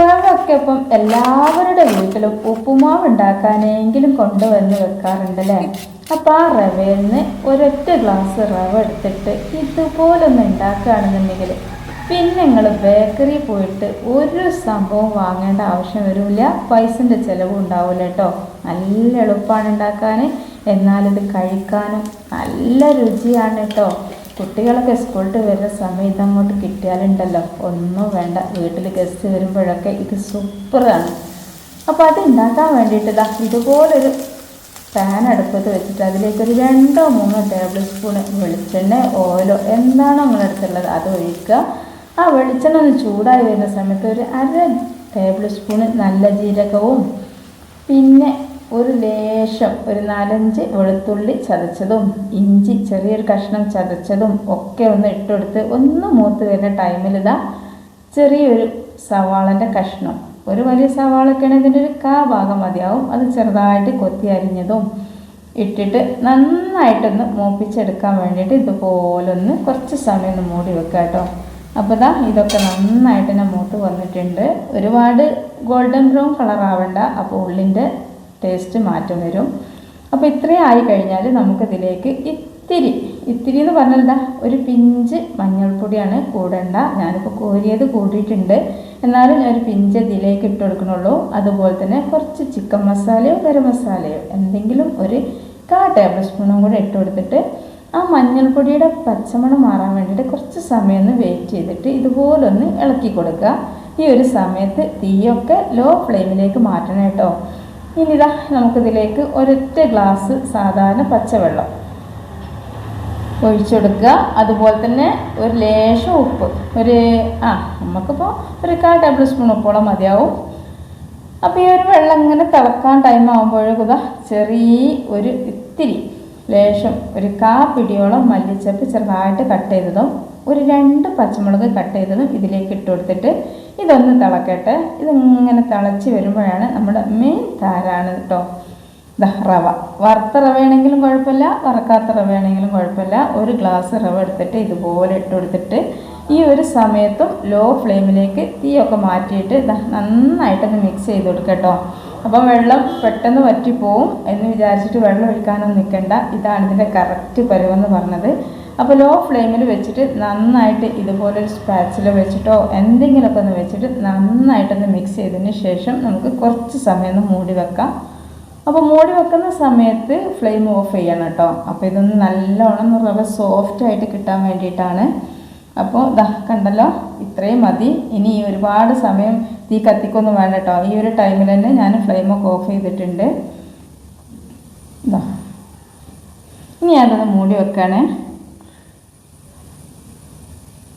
റവൊക്കെ ഇപ്പം എല്ലാവരുടെ വീട്ടിലും ഉപ്പുമാവ് ഉണ്ടാക്കാനെങ്കിലും കൊണ്ടുവന്ന് വെക്കാറുണ്ടല്ലേ അപ്പം ആ റവയിൽ നിന്ന് ഒരൊറ്റ ഗ്ലാസ് റവ എടുത്തിട്ട് ഇതുപോലൊന്ന് ഉണ്ടാക്കുകയാണെന്നുണ്ടെങ്കിൽ പിന്നെ നിങ്ങൾ ബേക്കറി പോയിട്ട് ഒരു സംഭവം വാങ്ങേണ്ട ആവശ്യം വരില്ല. പൈസന്റെ ചിലവും ഉണ്ടാവില്ല കേട്ടോ. നല്ല എളുപ്പമാണ് ഉണ്ടാക്കാൻ. എന്നാലിത് കഴിക്കാനും നല്ല രുചിയാണ് കേട്ടോ. കുട്ടികളൊക്കെ സ്കൂളിൽ വരുന്ന സമയം ഇതങ്ങോട്ട് കിട്ടിയാലുണ്ടല്ലോ. ഒന്നും വേണ്ട. വീട്ടിൽ ഗസ്റ്റ് വരുമ്പോഴൊക്കെ ഇത് സൂപ്പറാണ് അപ്പോൾ അത് ഉണ്ടാക്കാൻ വേണ്ടിയിട്ട് ഇതാ ഇതുപോലൊരു പാൻ അടുപ്പത്ത് വെച്ചിട്ട് അതിലേക്ക് ഒരു രണ്ടോ മൂന്നോ ടേബിൾ സ്പൂൺ വെളിച്ചെണ്ണ ഓയിലോ എന്താണോ നമ്മുടെ അടുത്തുള്ളത് അത് ഒഴിക്കുക. ആ വെളിച്ചെണ്ണ ഒന്ന് ചൂടായി വരുന്ന സമയത്ത് ഒരു അര ടേബിൾ സ്പൂൺ നല്ല ജീരകവും പിന്നെ ഒരു ലേശം ഒരു നാലഞ്ച് വെളുത്തുള്ളി ചതച്ചതും ഇഞ്ചി ചെറിയൊരു കഷ്ണം ചതച്ചതും ഒക്കെ ഒന്ന് ഇട്ടെടുത്ത് ഒന്ന് മൂത്ത് വരുന്ന ടൈമിൽ ഇതാ ചെറിയൊരു സവാളന്റെ കഷ്ണം. ഒരു വലിയ സവാളൊക്കെയാണ് ഇതിന്റെ ഒരു കാ ഭാഗം മതിയാവും. അത് ചെറുതായിട്ട് കൊത്തി അരിഞ്ഞതും ഇട്ടിട്ട് നന്നായിട്ടൊന്ന് മൂപ്പിച്ചെടുക്കാൻ വേണ്ടിയിട്ട് ഇതുപോലെ ഒന്ന് കുറച്ച് സമയം ഒന്ന് മൂടി വെക്കുക കേട്ടോ. അപ്പോൾ ഇതാ ഇതൊക്കെ നന്നായിട്ട് തന്നെ മൂത്ത് വന്നിട്ടുണ്ട്. ഒരുപാട് ഗോൾഡൻ ബ്രൗൺ കളർ ആവണ്ട. അപ്പോൾ ഉള്ളിന്റെ ടേസ്റ്റ് മാറ്റം വരും. അപ്പോൾ ഇത്രയും ആയി കഴിഞ്ഞാൽ നമുക്കിതിലേക്ക് ഇത്തിരി ഇത്തിരി എന്ന് പറഞ്ഞാൽ എന്താ ഒരു പിഞ്ച് മഞ്ഞൾപ്പൊടിയാണ് കൂടേണ്ട. ഞാനിപ്പോൾ കോരിയത് കൂടിയിട്ടുണ്ട്. എന്നാലും ഒരു പിഞ്ച് ഇതിലേക്ക് ഇട്ട് കൊടുക്കണുള്ളൂ. അതുപോലെ തന്നെ കുറച്ച് ചിക്കൻ മസാലയോ ഗരം മസാലയോ എന്തെങ്കിലും ഒരു കാ ടേബിൾ സ്പൂണും കൂടെ ഇട്ട് കൊടുത്തിട്ട് ആ മഞ്ഞൾപ്പൊടിയുടെ പച്ചമണം മാറാൻ വേണ്ടിയിട്ട് കുറച്ച് സമയം ഒന്ന് വെയിറ്റ് ചെയ്തിട്ട് ഇതുപോലൊന്ന് ഇളക്കി കൊടുക്കുക. ഈ ഒരു സമയത്ത് തീയൊക്കെ ലോ ഫ്ലെയിമിലേക്ക് മാറ്റണം കേട്ടോ. ഇനി ഇതാ നമുക്കിതിലേക്ക് ഒരൊറ്റ ഗ്ലാസ് സാധാരണ പച്ചവെള്ളം ഒഴിച്ചെടുക്കുക. അതുപോലെ തന്നെ ഒരു ലേശം ഉപ്പ് ഒരു ആ നമുക്കിപ്പോൾ ഒരു കാ ടേബിൾ സ്പൂൺ ഉപ്പോളം മതിയാവും. അപ്പോൾ ഈ ഒരു വെള്ളം ഇങ്ങനെ തിളക്കാൻ ടൈം ആകുമ്പോഴേക്കും ചെറിയ ഒരു ഇത്തിരി ലേശം ഒരു കാ പിടിയോളം മല്ലിച്ചപ്പ് ചെറുതായിട്ട് കട്ട് ചെയ്തതും ഒരു രണ്ട് പച്ചമുളക് കട്ട് ചെയ്തതും ഇതിലേക്ക് ഇട്ട് കൊടുത്തിട്ട് ഇതൊന്ന് തിളക്കട്ടെ. ഇതിങ്ങനെ തിളച്ച് വരുമ്പോഴാണ് നമ്മുടെ മെയിൻ താരാണ് കേട്ടോ റവ. വറുത്ത റവയാണെങ്കിലും കുഴപ്പമില്ല വറക്കാത്ത റവയാണെങ്കിലും കുഴപ്പമില്ല. ഒരു ഗ്ലാസ് റവ എടുത്തിട്ട് ഇതുപോലെ ഇട്ട് കൊടുത്തിട്ട് ഈ ഒരു സമയത്തും ലോ ഫ്ലെയിമിലേക്ക് തീയൊക്കെ മാറ്റിയിട്ട് നന്നായിട്ടൊന്ന് മിക്സ് ചെയ്ത് കൊടുക്കട്ടോ കേട്ടോ അപ്പോൾ വെള്ളം പെട്ടെന്ന് വറ്റിപ്പോവും എന്ന് വിചാരിച്ചിട്ട് വെള്ളം ഒഴിക്കാനൊന്നും നിൽക്കണ്ട ഇതാണ് ഇതിന്റെ കറക്റ്റ് പരുവെന്ന് പറഞ്ഞത്. അപ്പോൾ ലോ ഫ്ലെയിമിൽ വെച്ചിട്ട് നന്നായിട്ട് ഇതുപോലെ ഒരു സ്പാച്ചിൽ വെച്ചിട്ടോ എന്തെങ്കിലുമൊക്കെ ഒന്ന് വെച്ചിട്ട് നന്നായിട്ടൊന്ന് മിക്സ് ചെയ്തതിന് ശേഷം നമുക്ക് കുറച്ച് സമയം ഒന്ന് മൂടി വെക്കാം. അപ്പോൾ മൂടി വെക്കുന്ന സമയത്ത് ഫ്ലെയിം ഓഫ് ചെയ്യണം കേട്ടോ. അപ്പോൾ ഇതൊന്ന് നല്ലോണം റവ സോഫ്റ്റ് ആയിട്ട് കിട്ടാൻ വേണ്ടിയിട്ടാണ്. അപ്പോൾ ഇതാ കണ്ടല്ലോ ഇത്രയും മതി. ഇനി ഒരുപാട് സമയം തീ കത്തിക്കൊന്നും വേണ്ട കേട്ടോ. ഈ ഒരു ടൈമിൽ തന്നെ ഞാൻ ഫ്ലെയിമൊക്കെ ഓഫ് ചെയ്തിട്ടുണ്ട്. ഇതാ ഇനി അതൊന്ന് മൂടി വെക്കുകയാണേ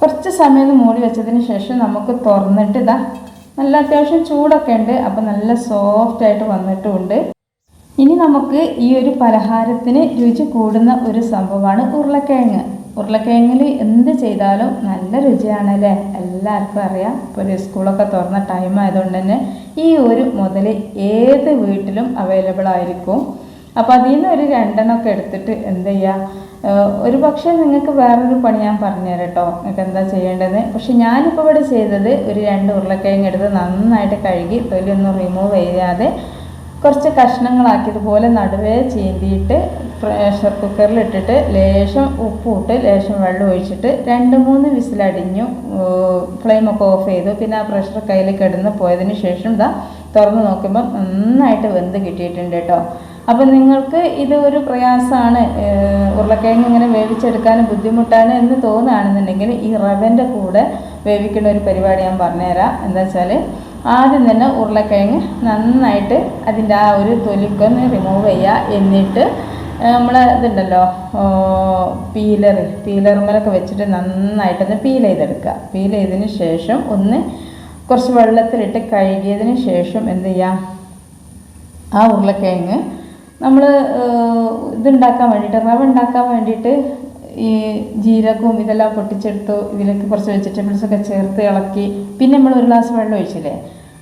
കുറച്ച് സമയം മൂടി വെച്ചതിന് ശേഷം നമുക്ക് തുറന്നിട്ട് ഇതാ നല്ല അത്യാവശ്യം ചൂടൊക്കെ ഉണ്ട് അപ്പം നല്ല സോഫ്റ്റ് ആയിട്ട് വന്നിട്ടുമുണ്ട് ഇനി നമുക്ക് ഈ ഒരു പലഹാരത്തിന് രുചി കൂടുന്ന ഒരു സംഭവമാണ് ഉരുളക്കിഴങ്ങ്. ഉരുളക്കിഴങ്ങിൽ എന്ത് ചെയ്താലും നല്ല രുചിയാണല്ലേ? എല്ലാവർക്കും അറിയാം. ഇപ്പോൾ ഒരു സ്കൂളൊക്കെ തുറന്ന ടൈം ആയതുകൊണ്ട് തന്നെ ഈ ഒരു മുതൽ ഏത് വീട്ടിലും അവൈലബിൾ ആയിരിക്കും. അപ്പോൾ അതിൽ നിന്ന് ഒരു രണ്ടെണ്ണമൊക്കെ എടുത്തിട്ട് എന്ത് ചെയ്യുക ഒരു പക്ഷേ നിങ്ങൾക്ക് വേറൊരു പണി ഞാൻ പറഞ്ഞുതരാം കേട്ടോ. നിങ്ങൾക്ക് എന്താ ചെയ്യേണ്ടത്? പക്ഷെ ഞാനിപ്പോൾ ഇവിടെ ചെയ്തത് ഒരു രണ്ട് ഉരുളക്കിഴങ്ങ് എടുത്ത് നന്നായിട്ട് കഴുകി തൊലിയൊന്നും റിമൂവ് ചെയ്യാതെ കുറച്ച് കഷ്ണങ്ങളാക്കിയതുപോലെ നടുവേ ചീന്തിയിട്ട് പ്രഷർ കുക്കറിൽ ഇട്ടിട്ട് ലേശം ഉപ്പിട്ട് ലേശം വെള്ളം ഒഴിച്ചിട്ട് രണ്ട് മൂന്ന് വിസിലടിഞ്ഞു ഫ്ലെയിമൊക്കെ ഓഫ് ചെയ്തു. പിന്നെ ആ പ്രഷർ കയ്യിൽ കിടന്ന് പോയതിന് ശേഷം ഇതാ തുറന്ന് നോക്കുമ്പോൾ നന്നായിട്ട് വെന്ത് കിട്ടിയിട്ടുണ്ട് കേട്ടോ. അപ്പം നിങ്ങൾക്ക് ഇത് ഒരു പ്രയാസമാണ്. ഉരുളക്കിഴങ്ങ് ഇങ്ങനെ വേവിച്ചെടുക്കാൻ ബുദ്ധിമുട്ടാണ് എന്ന് തോന്നുകയാണെന്നുണ്ടെങ്കിൽ ഈ റവന്റെ കൂടെ വേവിക്കുന്ന ഒരു പരിപാടി ഞാൻ പറഞ്ഞുതരാം. എന്താ വെച്ചാൽ ആദ്യം തന്നെ ഉരുളക്കിഴങ്ങ് നന്നായിട്ട് അതിന്റെ ആ ഒരു തൊലിക്കൊന്ന് റിമൂവ് ചെയ്യുക. എന്നിട്ട് നമ്മൾ ഇതുണ്ടല്ലോ പീലർ പീലർമലൊക്കെ വെച്ചിട്ട് നന്നായിട്ടൊന്ന് പീൽ ചെയ്തെടുക്കുക. പീൽ ചെയ്തതിന് ശേഷം ഒന്ന് കുറച്ച് വെള്ളത്തിലിട്ട് കഴുകിയതിന് ശേഷം എന്ത് ചെയ്യുക? ആ ഉരുളക്കിഴങ്ങ് നമ്മൾ ഇതുണ്ടാക്കാൻ വേണ്ടിയിട്ട് റവ ഉണ്ടാക്കാൻ വേണ്ടിയിട്ട് ഈ ജീരകവും ഇതെല്ലാം പൊട്ടിച്ചെടുത്തു ഇതിലേക്ക് കുറച്ച് വെജിറ്റബിൾസ് ഒക്കെ ചേർത്ത് ഇളക്കി പിന്നെ നമ്മൾ ഒരു ഗ്ലാസ് വെള്ളം ഒഴിച്ചില്ലേ?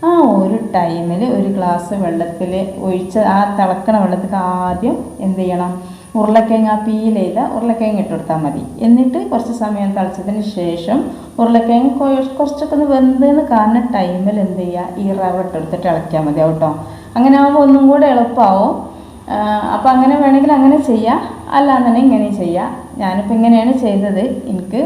ആ ഒരു ടൈമിൽ ഒരു ഗ്ലാസ് വെള്ളത്തിൽ ഒഴിച്ച് ആ തിളക്കണ വെള്ളത്തിൽ ആദ്യം എന്ത് ചെയ്യണം? ഉരുളക്കിഴങ്ങ് ആ ചെയ്ത ഉരുളക്കിഴങ്ങ് ഇട്ട് കൊടുത്താൽ മതി. എന്നിട്ട് കുറച്ച് സമയം തിളച്ചതിന് ശേഷം ഉരുളക്കിഴങ്ങ് കുറച്ചൊക്കെ ഒന്ന് വെന്തെന്ന് കാണുന്ന ടൈമിൽ എന്ത് ചെയ്യുക? ഈ റവ ഇട്ടെടുത്തിട്ട് ഇളക്കിയാൽ മതി. കേട്ടോ അങ്ങനെ ആകുമ്പോൾ ഒന്നും കൂടെ എളുപ്പമാവും അപ്പോൾ അങ്ങനെ വേണമെങ്കിൽ അങ്ങനെ ചെയ്യാം. അല്ലാന്നുണ്ടെങ്കിൽ ഇങ്ങനെ ചെയ്യാം. ഞാനിപ്പോൾ ഇങ്ങനെയാണ് ചെയ്തത്. എനിക്ക്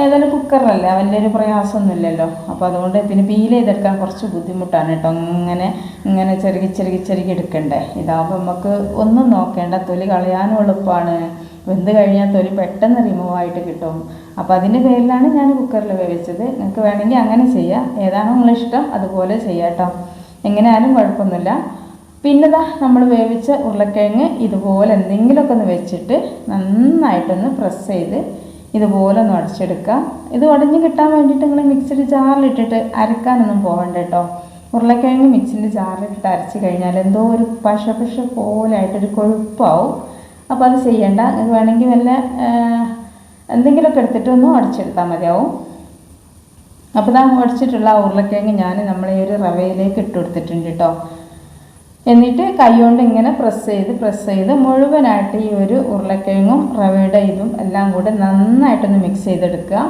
ഏതായാലും കുക്കറിലല്ലേ വലിയൊരു പ്രയാസമൊന്നുമില്ലല്ലോ അപ്പോൾ അതുകൊണ്ട് പിന്നെ പീൽ ചെയ്തെടുക്കാൻ കുറച്ച് ബുദ്ധിമുട്ടാണ് കേട്ടോ. അങ്ങനെ ഇങ്ങനെ ചെറുകി ചെറുകി ചെറുകി എടുക്കണ്ടേ. ഇതാകുമ്പോൾ നമുക്ക് ഒന്നും നോക്കേണ്ട തൊലി കളയാനും എളുപ്പമാണ് വെന്ത് കഴിഞ്ഞാൽ തൊലി പെട്ടെന്ന് റിമൂവ് ആയിട്ട് കിട്ടും. അപ്പോൾ അതിന്റെ പേരിലാണ് ഞാൻ കുക്കറിൽ വേവിച്ചത്. നിങ്ങൾക്ക് വേണമെങ്കിൽ അങ്ങനെ ചെയ്യാം. ഏതാണോ നിങ്ങളിഷ്ടം അതുപോലെ ചെയ്യാം കേട്ടോ. എങ്ങനെയാലും കുഴപ്പമൊന്നുമില്ല. പിന്നെ ദാ നമ്മൾ വേവിച്ച ഉരുളക്കിഴങ്ങ് ഇതുപോലെ എന്തെങ്കിലുമൊക്കെ ഒന്ന് വെച്ചിട്ട് നന്നായിട്ടൊന്ന് പ്രസ് ചെയ്ത് ഇതുപോലെ ഒന്ന് ഉടച്ചെടുക്കുക ഇത് ഉടഞ്ഞ് കിട്ടാൻ വേണ്ടിയിട്ട് നിങ്ങൾ മിക്സിയുടെ ജാറിലിട്ടിട്ട് അരക്കാനൊന്നും പോകണ്ട കേട്ടോ. ഉരുളക്കിഴങ്ങ് മിക്സിന്റെ ജാറിലിട്ടിട്ട് അരച്ച് കഴിഞ്ഞാൽ എന്തോ ഒരു പശ പശ പോലെ ആയിട്ടൊരു കൊഴുപ്പാവും. അപ്പോൾ അത് ചെയ്യേണ്ട. നിങ്ങൾക്ക് വേണമെങ്കിൽ വല്ല എന്തെങ്കിലുമൊക്കെ എടുത്തിട്ട് ഒന്ന് ഉടച്ചെടുത്താൽ മതിയാവും. അപ്പോൾ ഇതാ ഉടച്ചിട്ടുള്ള ഉരുളക്കിഴങ്ങ് ഞാൻ നമ്മളീ ഈ ഒരു റവയിലേക്ക് ഇട്ട് കൊടുത്തിട്ടുണ്ട് കേട്ടോ. എന്നിട്ട് കൈകൊണ്ട് ഇങ്ങനെ പ്രസ് ചെയ്ത് പ്രസ് ചെയ്ത് മുഴുവനായിട്ട് ഈ ഒരു ഉരുളക്കിഴങ്ങും റവയുടെ ഇതും എല്ലാം കൂടെ നന്നായിട്ടൊന്ന് മിക്സ് ചെയ്തെടുക്കുക.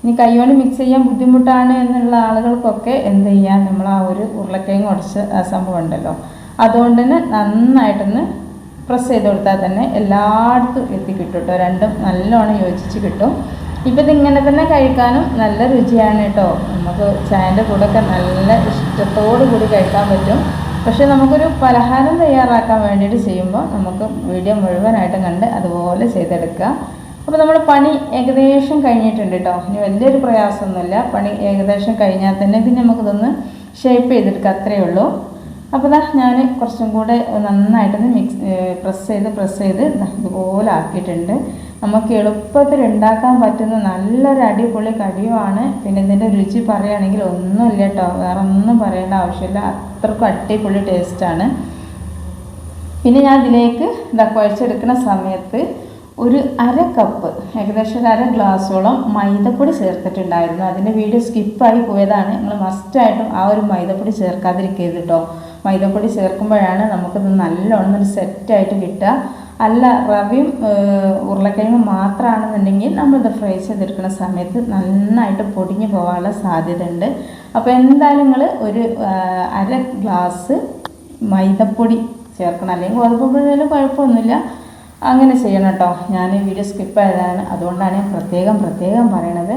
ഇനി കൈകൊണ്ട് മിക്സ് ചെയ്യാൻ ബുദ്ധിമുട്ടാണ് എന്നുള്ള ആളുകൾക്കൊക്കെ എന്ത് ചെയ്യാം? നമ്മൾ ആ ഒരു ഉരുളക്കിഴങ്ങ് ഉടച്ച് ആ സംഭവം ഉണ്ടല്ലോ. അതുകൊണ്ട് തന്നെ നന്നായിട്ടൊന്ന് പ്രസ് ചെയ്ത് കൊടുത്താൽ തന്നെ എല്ലായിടത്തും എത്തി കിട്ടും രണ്ടും നല്ലോണം യോജിച്ച് കിട്ടും. ഇപ്പം ഇതിങ്ങനെ തന്നെ കഴിക്കാനും നല്ല രുചിയാണ് കേട്ടോ. നമുക്ക് ചായന്റെ കൂടെ ഒക്കെ നല്ല ഇഷ്ടത്തോടു കൂടി കഴിക്കാൻ പറ്റും. പക്ഷേ നമുക്കൊരു പലഹാരം തയ്യാറാക്കാൻ വേണ്ടിയിട്ട് ചെയ്യുമ്പോൾ നമുക്ക് വീഡിയോ മുഴുവനായിട്ടും കണ്ട് അതുപോലെ ചെയ്തെടുക്കുക. അപ്പോൾ നമ്മൾ പണി ഏകദേശം കഴിഞ്ഞിട്ടുണ്ട് കേട്ടോ. ഇനി വലിയൊരു പ്രയാസമൊന്നുമില്ല. പണി ഏകദേശം കഴിഞ്ഞാൽ തന്നെ പിന്നെ നമുക്കിതൊന്ന് ഷേപ്പ് ചെയ്തെടുക്കുക അത്രയേ ഉള്ളൂ. അപ്പോൾ ഇതാ ഞാൻ കുറച്ചും കൂടെ നന്നായിട്ടൊന്ന് മിക്സ് പ്രസ് ചെയ്ത് പ്രസ് ചെയ്ത് ഇതുപോലെ ആക്കിയിട്ടുണ്ട്. നമുക്ക് എളുപ്പത്തിൽ ഉണ്ടാക്കാൻ പറ്റുന്ന നല്ലൊരു അടിപൊളി കടിയുമാണ്. പിന്നെ ഇതിന്റെ രുചി പറയുകയാണെങ്കിൽ ഒന്നുമില്ല കേട്ടോ. വേറെ ഒന്നും പറയേണ്ട ആവശ്യമില്ല. അത്രക്കും അടിപൊളി ടേസ്റ്റാണ് പിന്നെ ഞാൻ ഇതിലേക്ക് ഇതാ കുഴച്ചെടുക്കുന്ന സമയത്ത് ഒരു അര കപ്പ് ഏകദേശം ഒരു അര ഗ്ലാസ്സോളം മൈദപ്പൊടി ചേർത്തിട്ടുണ്ടായിരുന്നു. അതിന്റെ വീഡിയോ സ്കിപ്പായി പോയതാണ്. നിങ്ങൾ മസ്റ്റായിട്ടും ആ ഒരു മൈദപ്പൊടി ചേർക്കാതിരിക്കരുത് കേട്ടോ. മൈദപ്പൊടി ചേർക്കുമ്പോഴാണ് നമുക്കിത് നല്ലോണം ഒരു സെറ്റായിട്ട് കിട്ടുക. അല്ല റവയും ഉരുളക്കിഴങ്ങും മാത്രമാണെന്നുണ്ടെങ്കിൽ നമ്മളിത് ഫ്രൈ ചെയ്തെടുക്കുന്ന സമയത്ത് നന്നായിട്ട് പൊടിഞ്ഞു പോകാനുള്ള സാധ്യത ഉണ്ട് അപ്പോൾ എന്തായാലും നിങ്ങൾ ഒരു അര ഗ്ലാസ് മൈദപ്പൊടി ചേർക്കണം. അല്ലെങ്കിൽ ഗോതമ്പ് പൊടിയാലും കുഴപ്പമൊന്നുമില്ല. അങ്ങനെ ചെയ്യണം കേട്ടോ. ഞാൻ വീഡിയോ സ്കിപ്പ് ആയതാണ്. അതുകൊണ്ടാണ് ഞാൻ പ്രത്യേകം പ്രത്യേകം പറയണത്.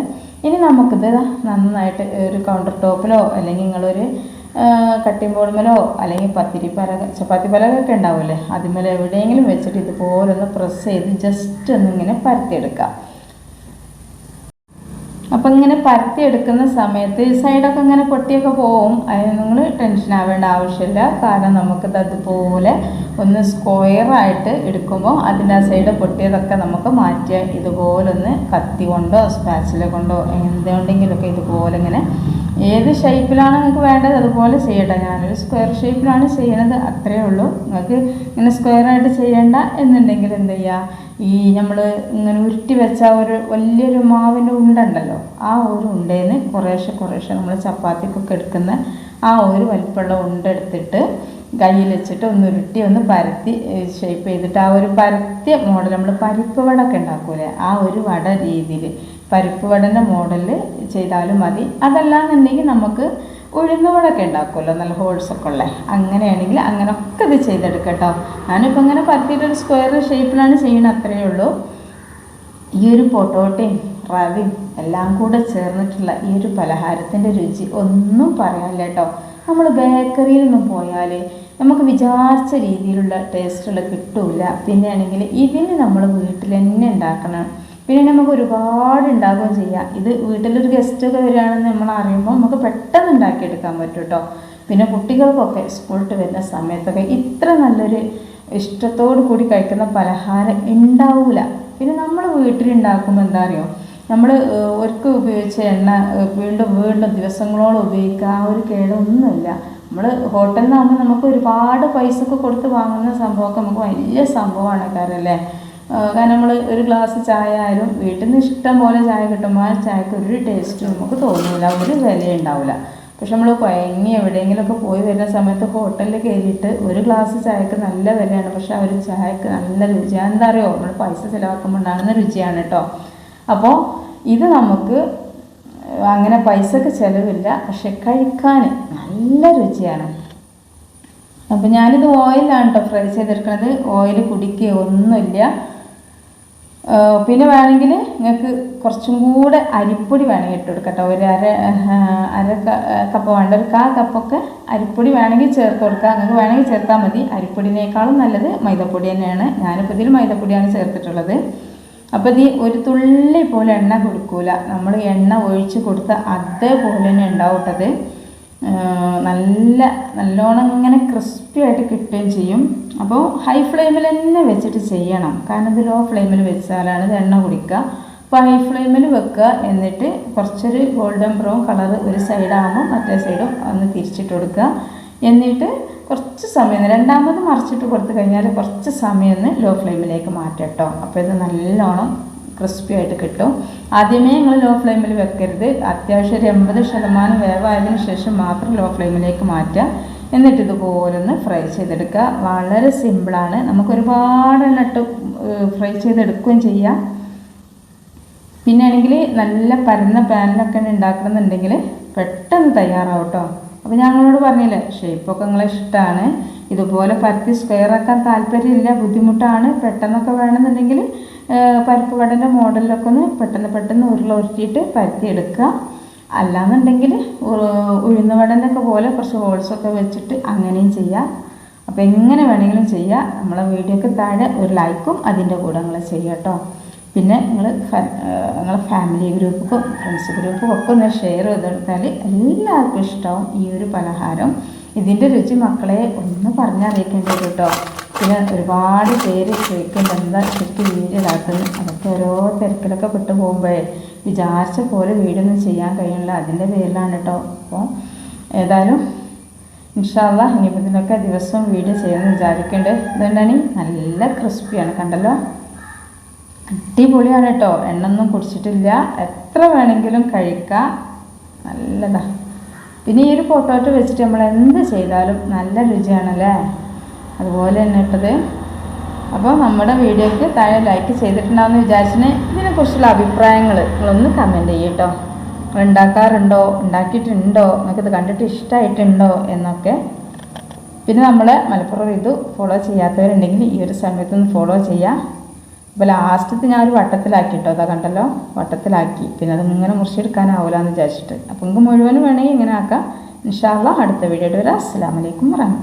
ഇനി നമുക്കിത് നന്നായിട്ട് ഒരു കൗണ്ടർ ടോപ്പിലോ അല്ലെങ്കിൽ നിങ്ങളൊരു കട്ടിംഗ് ബോർഡുമേലോ അല്ലെങ്കിൽ പത്തിരി പലക ചപ്പാത്തി പലകൊക്കെ ഉണ്ടാവില്ലേ? അതിന്മേലെ എവിടെയെങ്കിലും വെച്ചിട്ട് ഇതുപോലൊന്ന് പ്രസ് ചെയ്ത് ജസ്റ്റ് ഒന്ന് ഇങ്ങനെ പരത്തിയെടുക്കാം. അപ്പം ഇങ്ങനെ പരത്തി എടുക്കുന്ന സമയത്ത് സൈഡൊക്കെ ഇങ്ങനെ പൊട്ടിയൊക്കെ പോവും. അതിന് നിങ്ങൾ ടെൻഷൻ ആവേണ്ട ആവശ്യമില്ല. കാരണം നമുക്കിത് അതുപോലെ ഒന്ന് സ്ക്വയറായിട്ട് എടുക്കുമ്പോൾ അതിന്റെ ആ സൈഡ് പൊട്ടിയതൊക്കെ നമുക്ക് മാറ്റിയാൽ ഇതുപോലൊന്ന് കത്തി കൊണ്ടോ സ്പാച്ചില കൊണ്ടോ എന്തുകൊണ്ടെങ്കിലൊക്കെ ഇതുപോലെ ഇങ്ങനെ ഏത് ഷേപ്പിലാണ് നിങ്ങൾക്ക് വേണ്ടത് അതുപോലെ ചെയ്യട്ടെ. ഞാനൊരു സ്ക്വയർ ഷേപ്പിലാണ് ചെയ്യണത് അത്രയേ ഉള്ളൂ. നിങ്ങൾക്ക് ഇങ്ങനെ സ്ക്വയറായിട്ട് ചെയ്യണ്ട എന്നുണ്ടെങ്കിൽ എന്ത് ചെയ്യുക ഈ നമ്മൾ ഇങ്ങനെ ഉരുട്ടി വെച്ച ഒരു വലിയൊരു മാവിന്റെ ഉണ്ട ഉണ്ടല്ലോ ആ ഒരു ഉണ്ടേന്ന് കുറേശ്ശെ കുറേശ്ശെ നമ്മൾ ചപ്പാത്തിക്കൊക്കെ എടുക്കുന്ന ആ ഒരു വലിപ്പമുള്ള ഉണ്ടെടുത്തിട്ട് കയ്യിൽ വെച്ചിട്ട് ഒന്ന് ഉരുട്ടി ഒന്ന് പരത്തി ഷേപ്പ് ചെയ്തിട്ട് ആ ഒരു പരത്തിയ മോഡൽ നമ്മൾ പരിപ്പ് വട ഒക്കെ ഉണ്ടാക്കൂലേ ആ ഒരു വട രീതിയിൽ പരിപ്പ് വടന്റെ മോഡലിൽ ചെയ്താലും മതി. അതല്ലാന്നുണ്ടെങ്കിൽ നമുക്ക് ഉഴുന്നുവടൊക്കെ ഉണ്ടാക്കുമല്ലോ നല്ല ഹോൾസൊക്കെ ഉള്ളത് ഉള്ള. അങ്ങനെയാണെങ്കിൽ അങ്ങനെയൊക്കെ ഇത് ചെയ്തെടുക്കട്ടോ. ഞാനിപ്പോൾ ഇങ്ങനെ പരത്തിയിട്ടൊരു സ്ക്വയർ ഷേപ്പിലാണ് ചെയ്യണത് അത്രയേ ഉള്ളൂ. ഈ ഒരു പൊട്ടോട്ടയും റവയും എല്ലാം കൂടെ ചേർന്നിട്ടുള്ള ഈ ഒരു പലഹാരത്തിന്റെ രുചി ഒന്നും പറയാനില്ല കേട്ടോ. നമ്മൾ ബേക്കറിയിൽ നിന്നും പോയാൽ നമുക്ക് വിചാരിച്ച രീതിയിലുള്ള ടേസ്റ്റുള്ള കിട്ടില്ല പിന്നെയാണെങ്കിൽ ഇതിന് നമ്മൾ വീട്ടിൽ തന്നെ ഉണ്ടാക്കണം. പിന്നെ നമുക്ക് ഒരുപാട് ഉണ്ടാകുകയും ചെയ്യാം. ഇത് വീട്ടിലൊരു ഗസ്റ്റ് ഒക്കെ വരികയാണെന്ന് നമ്മൾ അറിയുമ്പോൾ നമുക്ക് പെട്ടെന്ന് ഉണ്ടാക്കിയെടുക്കാൻ പറ്റും കേട്ടോ. പിന്നെ കുട്ടികൾക്കൊക്കെ സ്കൂളിട്ട് വരുന്ന സമയത്തൊക്കെ ഇത്ര നല്ലൊരു ഇഷ്ടത്തോടു കൂടി കഴിക്കുന്ന പലഹാരം ഉണ്ടാവില്ല പിന്നെ നമ്മൾ വീട്ടിലുണ്ടാക്കുമ്പോൾ എന്താ അറിയോ? നമ്മൾ ഒരിക്കൽ ഉപയോഗിച്ച എണ്ണ വീണ്ടും വീണ്ടും ദിവസങ്ങളോളം ഉപയോഗിക്കുക ആ ഒരു കേടൊന്നുമില്ല. നമ്മൾ ഹോട്ടലിൽ നിന്നാകുമ്പോൾ നമുക്ക് ഒരുപാട് പൈസ ഒക്കെ കൊടുത്ത് വാങ്ങുന്ന സംഭവമൊക്കെ നമുക്ക് വലിയ സംഭവമാണ് കാരണം അല്ലേ? കാരണം നമ്മൾ ഒരു ഗ്ലാസ് ചായ ആയാലും വീട്ടിൽ നിന്ന് ഇഷ്ടം പോലെ ചായ കിട്ടുമ്പോൾ ആ ചായക്ക് ഒരു ടേസ്റ്റ് നമുക്ക് തോന്നില്ല ഒരു വില ഉണ്ടാവില്ല പക്ഷെ നമ്മൾ കുഴങ്ങി എവിടെയെങ്കിലുമൊക്കെ പോയി വരുന്ന സമയത്ത് ഹോട്ടലിൽ കയറിയിട്ട് ഒരു ഗ്ലാസ് ചായക്ക് നല്ല വിലയാണ് പക്ഷെ ആ ഒരു ചായക്ക് നല്ല രുചിയാണ് എന്താ അറിയോ? നമ്മൾ പൈസ ചിലവാക്കുമ്പോൾ ഉണ്ടാകുന്ന രുചിയാണ് കേട്ടോ. അപ്പോൾ ഇത് നമുക്ക് അങ്ങനെ പൈസക്ക് ചിലവില്ല പക്ഷെ കഴിക്കാൻ നല്ല രുചിയാണ്. അപ്പം ഞാനിത് ഓയിലാണ് കേട്ടോ ഫ്രൈ ചെയ്തെടുക്കുന്നത് ഓയിൽ കുടിക്കുക ഒന്നുമില്ല. പിന്നെ വേണമെങ്കിൽ നിങ്ങൾക്ക് കുറച്ചും കൂടെ അരിപ്പൊടി വേണമെങ്കിൽ ഇട്ട് കൊടുക്കട്ടോ ഒരു അര അര കപ്പ് വേണ്ട. ഒരു കാ കപ്പൊക്കെ അരിപ്പൊടി വേണമെങ്കിൽ ചേർത്ത് കൊടുക്കുക നിങ്ങൾക്ക് വേണമെങ്കിൽ ചേർത്താൽ മതി. അരിപ്പൊടിനേക്കാളും നല്ലത് മൈദപ്പൊടി തന്നെയാണ്. ഞാനിപ്പോൾ ഇതിൽ മൈദപ്പൊടിയാണ് ചേർത്തിട്ടുള്ളത്. അപ്പോൾ ഇത് ഒരു തുള്ളി പോലെ എണ്ണ കൊടുക്കൂല. നമ്മൾ എണ്ണ ഒഴിച്ച് കൊടുത്ത അതേപോലെ തന്നെ ഉണ്ടാവും കേട്ടത് നല്ല നല്ലോണം ഇങ്ങനെ ക്രിസ്പി ആയിട്ട് കിട്ടുകയും ചെയ്യും. അപ്പോൾ ഹൈ ഫ്ലെയിമിൽ തന്നെ വെച്ചിട്ട് ചെയ്യണം. കാരണം ഇത് ലോ ഫ്ലെയിമിൽ വെച്ചാലാണ് ഇത് എണ്ണ കുടിക്കുക. അപ്പോൾ ഹൈ ഫ്ലെയിമിൽ വെക്കുക. എന്നിട്ട് കുറച്ചൊരു ഗോൾഡൻ ബ്രൗൺ കളർ ഒരു സൈഡാകുമ്പോൾ മറ്റേ സൈഡും ഒന്ന് തിരിച്ചിട്ട് കൊടുക്കുക. എന്നിട്ട് കുറച്ച് സമയം രണ്ടാമത് മറിച്ചിട്ട് കൊടുത്തു കഴിഞ്ഞാൽ കുറച്ച് സമയം ഒന്ന് ലോ ഫ്ലെയിമിലേക്ക് മാറ്റട്ടോ. അപ്പോൾ ഇത് നല്ലോണം ക്രിസ്പി ആയിട്ട് കിട്ടും. ആദ്യമേ നിങ്ങൾ ലോ ഫ്ലെയിമിൽ വെക്കരുത്. അത്യാവശ്യം ഒരു എൺപത് ശതമാനം വേവായതിനു ശേഷം മാത്രം ലോ ഫ്ലെയിമിലേക്ക് മാറ്റുക. എന്നിട്ട് ഇതുപോലെ ഒന്ന് ഫ്രൈ ചെയ്തെടുക്കുക. വളരെ സിമ്പിളാണ് നമുക്ക് ഒരുപാട് നട്ട് ഫ്രൈ ചെയ്തെടുക്കുകയും ചെയ്യാം. പിന്നെ ആണെങ്കിൽ നല്ല പരന്ന പാനിലൊക്കെ ഉണ്ടാക്കണമെന്നുണ്ടെങ്കിൽ പെട്ടെന്ന് തയ്യാറാവും കേട്ടോ അപ്പോൾ ഞങ്ങളോട് പറഞ്ഞില്ലേ ഷേപ്പൊക്കെ നിങ്ങളെ ഇഷ്ടമാണ് ഇതുപോലെ പരത്തി സ്ക്വയർ ആക്കാൻ താല്പര്യമില്ല ബുദ്ധിമുട്ടാണ്. പെട്ടെന്നൊക്കെ വേണമെന്നുണ്ടെങ്കിൽ പരിപ്പ് വടന്റെ മോഡലിലൊക്കെ ഒന്ന് പെട്ടെന്ന് പെട്ടെന്ന് ഉരുള ഉരുട്ടിയിട്ട് പരത്തി എടുക്കുക അല്ലാന്നുണ്ടെങ്കിൽ ഉഴുന്ന വടനൊക്കെ പോലെ കുറച്ച് ഹോൾസൊക്കെ വെച്ചിട്ട് അങ്ങനെയും ചെയ്യാം അപ്പോൾ എങ്ങനെ വേണമെങ്കിലും ചെയ്യാം നമ്മളെ വീഡിയോക്ക് താഴെ ഒരു ലൈക്കും അതിന്റെ കൂടെ നിങ്ങൾ ചെയ്യുക പിന്നെ നിങ്ങൾ നിങ്ങളെ ഫാമിലി ഗ്രൂപ്പുക്കും ഫ്രണ്ട്സ് ഗ്രൂപ്പും ഒക്കെ ഒന്ന് ഷെയർ ചെയ്തെടുത്താൽ എല്ലാവർക്കും ഇഷ്ടമാവും ഈ ഒരു പലഹാരം. ഇതിന്റെ രുചി മക്കളെ ഒന്ന് പറഞ്ഞറിയിക്കേണ്ടത് കേട്ടോ. പിന്നെ ഒരുപാട് പേര് ചോദിക്കുന്നുണ്ട് എന്താ ശരിക്കും വീഡിയോ ഇതാക്കുന്നത് അതൊക്കെ ഓരോ തിരക്കിലൊക്കെ പെട്ട് പോകുമ്പോഴേ വിചാരിച്ച പോലെ വീഡിയോ ചെയ്യാൻ കഴിയുന്നില്ല. അതിന്റെ പേരിലാണ് കേട്ടോ. അപ്പോൾ ഏതായാലും ഇൻഷാല്ല ഇനിയിപ്പോൾ ദിവസവും വീഡിയോ ചെയ്യുമെന്ന് വിചാരിക്കേണ്ടത് ഇതുകൊണ്ടാണ് നല്ല ക്രിസ്പിയാണ് കണ്ടല്ലോ? അടിപൊളിയാണ് കേട്ടോ. എണ്ണൊന്നും കുടിച്ചിട്ടില്ല. എത്ര വേണമെങ്കിലും കഴിക്കാം. നല്ലതാ. പിന്നെ ഈ ഒരു പൊട്ടോറ്റോ വെച്ചിട്ട് നമ്മൾ എന്ത് ചെയ്താലും നല്ല രുചിയാണല്ലേ? അതുപോലെ തന്നെ ഇട്ടത്. അപ്പോൾ നമ്മുടെ വീഡിയോയ്ക്ക് താഴെ ലൈക്ക് ചെയ്തിട്ടുണ്ടാവുമെന്ന് വിചാരിച്ചിന് ഇതിനെക്കുറിച്ചുള്ള അഭിപ്രായങ്ങൾ നിങ്ങളൊന്ന് കമന്റ് ചെയ്യും കേട്ടോ ഉണ്ടാക്കാറുണ്ടോ? ഉണ്ടാക്കിയിട്ടുണ്ടോ? നിങ്ങൾക്കിത് കണ്ടിട്ട് ഇഷ്ടമായിട്ടുണ്ടോ എന്നൊക്കെ. പിന്നെ നമ്മൾ മലപ്പുറം ഇത് ഫോളോ ചെയ്യാത്തവരുണ്ടെങ്കിൽ ഈ ഒരു സമയത്തൊന്ന് ഫോളോ ചെയ്യാം. അപ്പോൾ ലാസ്റ്റത്തെ ഞാൻ ഒരു വട്ടത്തിലാക്കി കേട്ടോ അതാ കണ്ടല്ലോ? വട്ടത്തിലാക്കി. പിന്നെ അത് ഇങ്ങനെ മുറിച്ചെടുക്കാനാവില്ല എന്ന് വിചാരിച്ചിട്ട്. അപ്പോൾ നിങ്ങൾക്ക് മുഴുവനും വേണമെങ്കിൽ ഇങ്ങനെ ആക്കാം. ഇൻഷാല്ല അടുത്ത വീഡിയോയുടെ വരാം. അസ്സാം വലൈക്കും വരാം